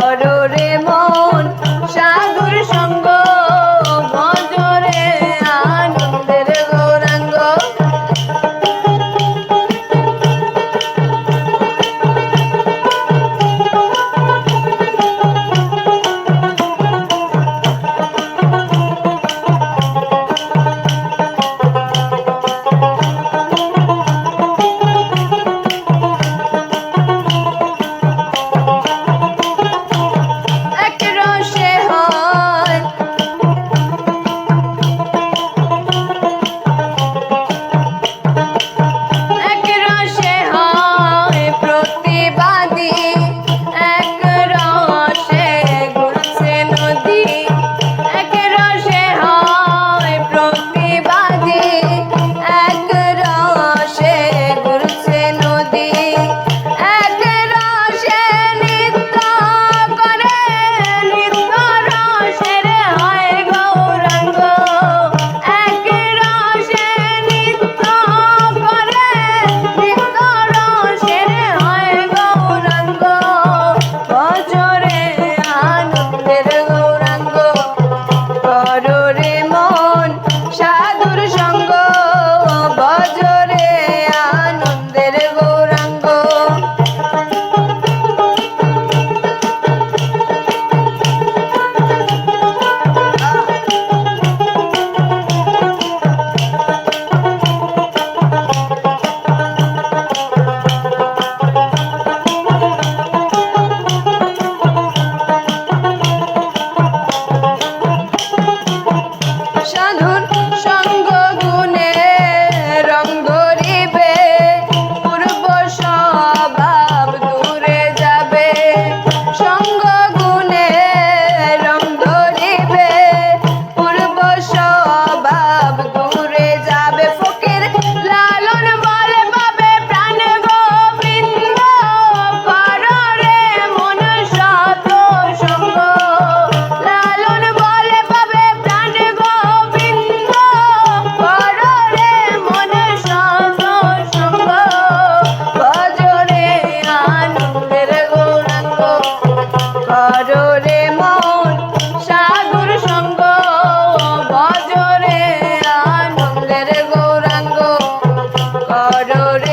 করো রে রে মন সাগর সঙ্গ বজরে আনন্দের গৌরাঙ্গ। কররে